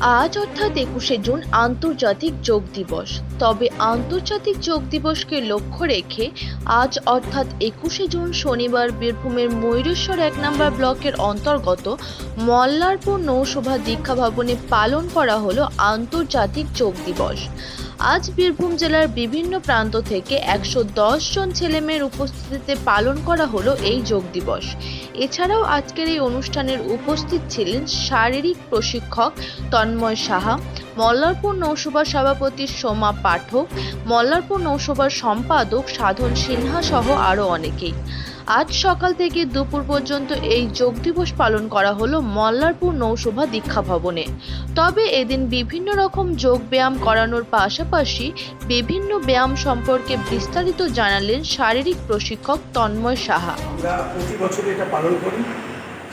আজ অর্থাৎ একুশে জুন আন্তর্জাতিক যোগ দিবস। তবে আন্তর্জাতিক যোগ দিবসকে লক্ষ্য রেখে আজ অর্থাৎ একুশে জুন শনিবার বীরভূমের ময়ূরেশ্বর এক নম্বর ব্লকের অন্তর্গত মল্লারপুর নৌসভা দীক্ষা ভবনে পালন করা হলো আন্তর্জাতিক যোগ দিবস। আজ বীরভূম জেলার বিভিন্ন প্রান্ত থেকে একশো জন ছেলেমেয়ের উপস্থিতিতে পালন করা হলো এই যোগ দিবস। এছাড়াও আজকের এই অনুষ্ঠানের উপস্থিত ছিলেন শারীরিক প্রশিক্ষক তন্ময় সাহা, মল্লারপুর নৌসভার সভাপতি সোমা পাঠক, মল্লারপুর নৌসভার সম্পাদক সাধন সিনহা সহ আরও অনেকেই। আজ সকাল থেকে দুপুর পর্যন্ত এই যোগ দিবস পালন করা হলো মল্লারপুর নৌসভা দীক্ষা ভবনে। তবে এদিন বিভিন্ন রকম যোগ ব্যায়াম করানোর পাশাপাশি বিভিন্ন ব্যায়াম সম্পর্কে বিস্তারিত জানালেন শারীরিক প্রশিক্ষক তন্ময় সাহা। আমরা প্রতি বছর এটা পালন করি।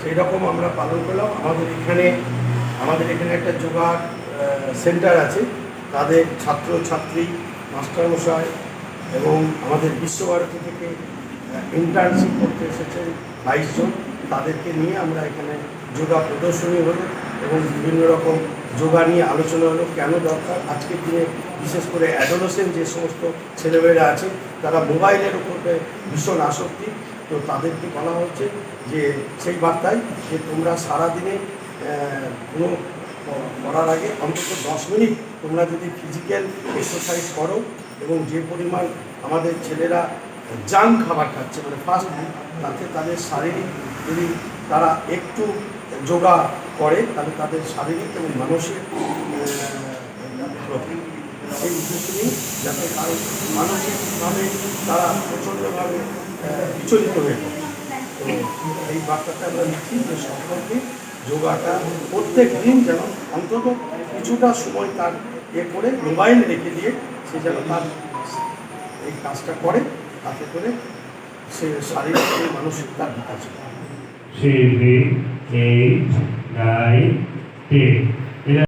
সেই রকম আমরা পালন করলাম। আমাদের এখানে আমাদের এখানে একটা যোগা সেন্টার আছে। তাদের ছাত্র ছাত্রী মাস্টারমশাই এবং আমাদের বিশ্বভারতী থেকে ইন্টার্নশিপ করতে এসেছে বাইশ জন। তাদেরকে নিয়ে আমরা এখানে যোগা প্রদর্শনী হলো এবং বিভিন্ন রকম যোগা নিয়ে আলোচনা হলো, কেন দরকার? আজকের দিনে বিশেষ করে অ্যাডোলসেন্ট যে সমস্ত ছেলেমেয়েরা আছে, তারা মোবাইলের উপর ভীষণ আসক্তি। তো তাদেরকে বলা হচ্ছে যে সেই বার্তায় যে তোমরা সারাদিনে কোনো করার আগে অন্তত দশ মিনিট তোমরা যদি ফিজিক্যাল এক্সারসাইজ করো এবং যে পরিমাণ আমাদের ছেলেরা জাঙ্ক খাবার খাচ্ছে মানে ফাস্ট ফুড তাতে তাদের শারীরিক যদি তারা একটু যোগা করে, তাহলে তাদের শারীরিক এবং মানসিক সেই উদ্দেশ্য নিয়ে যাতে মানসিকভাবে তারা প্রচণ্ডভাবে বিচলিত হয়ে পড়ে। এই বার্তাটা আমরা নিচ্ছি যে সকলকে যোগাটা প্রত্যেক দিন যেন অন্তত কিছুটা সময় তার এ করে মোবাইল রেখে দিয়ে সে যেন তার এই কাজটা করে। তাতে করে সে শারীরিক মানসিক তার বিকাশ হয় থ্রি এইট নাইন ten.